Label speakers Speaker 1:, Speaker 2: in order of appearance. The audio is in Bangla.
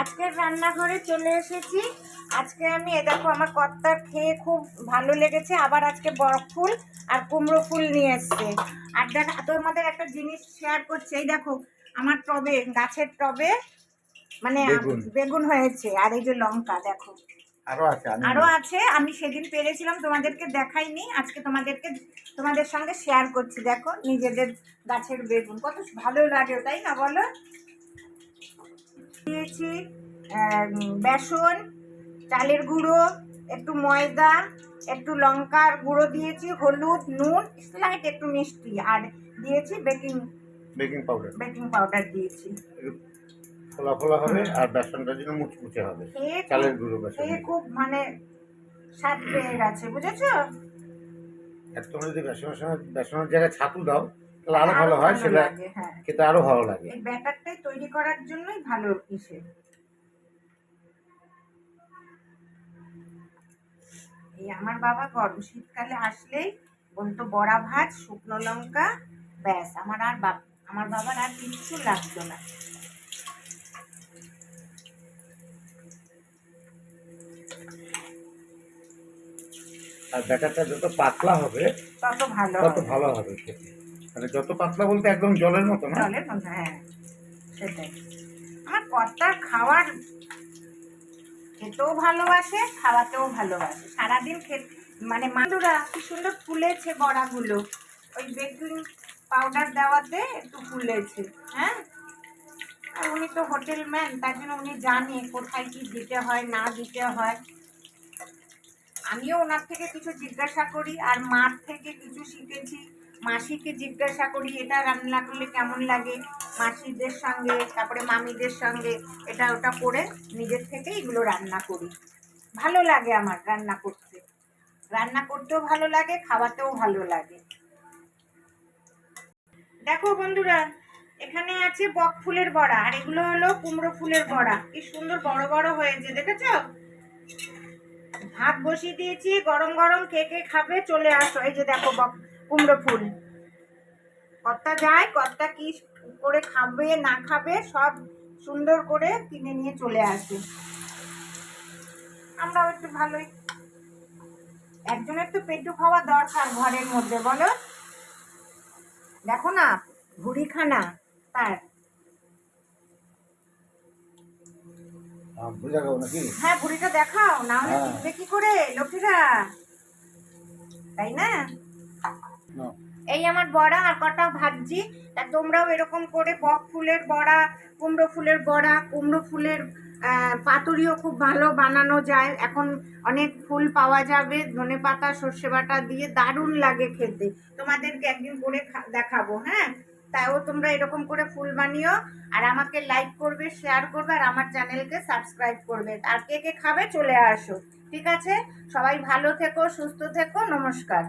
Speaker 1: আজকের রান্নাঘরে চলে এসেছি। আজকে আমি এ দেখো আমার কর্তা খেয়ে খুব ভালো লেগেছে। আবার আজকে বরফ ফুল আর কুমড়ো ফুল নিয়ে এসছে। আর দেখ তোমাদের একটা জিনিস শেয়ার করছে। এই দেখো আমার টবে গাছের টবে মানে
Speaker 2: বেগুন।
Speaker 1: হয়েছে। আর এই যে লঙ্কা দেখো।
Speaker 2: আরও আছে আমি
Speaker 1: আরও আছে। আমি সেদিন পেরেছিলাম তোমাদেরকে দেখাইনি। আজকে তোমাদেরকে তোমাদের সঙ্গে শেয়ার করছি। দেখো নিজেদের গাছের বেগুন। কত ভালো লাগে তাই না বলো? দিয়েছি বেসন চালের গুঁড়ো একটু ময়দা একটু লঙ্কার গুঁড়ো দিয়েছি হলুদ নুন স্লাইট একটু মিষ্টি আর দিয়েছি baking
Speaker 2: baking powder.
Speaker 1: Baking powder দিয়েছি।
Speaker 2: ফোলা ফোলা হবে আর বেসনটা যেন মুচমুচে হবে। চালের গুঁড়ো বেসন
Speaker 1: খেয়ে খুব মানে স্বাদ পেয়ে গেছে বুঝেছ?
Speaker 2: আর তোমরা যদি বেসনের সঙ্গে বেসনের জায়গায় ছাতু দাও তাহলে আরও ভালো হয় সেটা
Speaker 1: হ্যাঁ।
Speaker 2: খেতে আরও ভালো লাগে।
Speaker 1: এই ব্যাটারটাই তৈরি করার জন্যই ভালো ইসে। এই আমার বাবা গরম শীতকালে আসলেই বলতো বড়া ভাত শুকনো লঙ্কা ব্যাস। আমার আর বাপ আমার বাবার আর কিচ্ছু লাগতো না।
Speaker 2: আর ব্যাটারটা যত পাতলা হবে
Speaker 1: তত ভালো
Speaker 2: তত ভালো হবে খেতে। মানে যত পাতলা বলতে একদম জলের মতো না?
Speaker 1: জলের মধ্যে হ্যাঁ সেটাই। আমার কর্তার খাওয়ার খেতেও ভালোবাসে, খাওয়াতেও ভালোবাসে। সারাদিন খেতে মানে মান্দুরা কি সুন্দর ফুলেছে বড়াগুলো। ওই বেকিং পাউডার দেওয়াতে একটু ফুলেছে হ্যাঁ? আর উনি তো হোটেল ম্যান, তার জন্য উনি জানে কোথায় কি দিতে হয়, না দিতে হয়। আমিও ওনার থেকে কিছু জিজ্ঞাসা করি, আর মার থেকে কিছু শিখেছি। মাসিকে জিজ্ঞাসা করি, এটা রান্না করলে কেমন লাগে? মাসিদের সঙ্গে, তারপরে মামিদের সঙ্গে, এটা ওটা করে নিজের থেকে এগুলো রান্না করি। ভালো লাগে আমার রান্না করতে। রান্না করতেও ভালো লাগে, খাওয়াতেও ভালো লাগে। দেখো বন্ধুরা, এখানে আছে বক ফুলের বড়া, আর এগুলো হলো কুমড়ো ফুলের বড়া। কি সুন্দর বড় বড় হয়েছে, দেখেছ? ভাত বসিয়ে দিয়েছি, গরম গরম কে কে খাবে চলে আসো। এই যে দেখো বক- কুমড়ো ফুল। কর্তা যায় কর্তা কি করে খাবে না খাবে সব সুন্দর করে কিনে নিয়ে চলে আসে। আমরাও একটু ভালোই। একজনের তো পেটু খাওয়া দরকার ঘরের মধ্যে বলো। দেখো না ভুড়িখানা তার। হ্যাঁ ভুড়িটা দেখাও না হলে
Speaker 2: হ্যাঁ।
Speaker 1: কি করে লক্ষ্মীরা তাই না। এই আমার বড়া আর কটা ভাবছি তা তোমরাও এরকম করে বক ফুলের বড়া, কুমড়ো ফুলের বড়া, কুমড়ো ফুলের পাতুরিও খুব ভালো বানানো যায়। এখন অনেক ফুল পাওয়া যাবে, ধনে পাতা, সর্ষে বাটা দিয়ে দারুণ লাগে খেতে। তোমাদেরকে একদিন করে দেখাবো হ্যাঁ? তাও তোমরা এরকম করে ফুল বানিও, আর আমাকে লাইক করবে শেয়ার করবে, আর আমার চ্যানেলকে সাবস্ক্রাইব করবে। আর কে কে খাবে চলে আসো। ঠিক আছে? সবাই ভালো থেকো, সুস্থ থেকো, নমস্কার।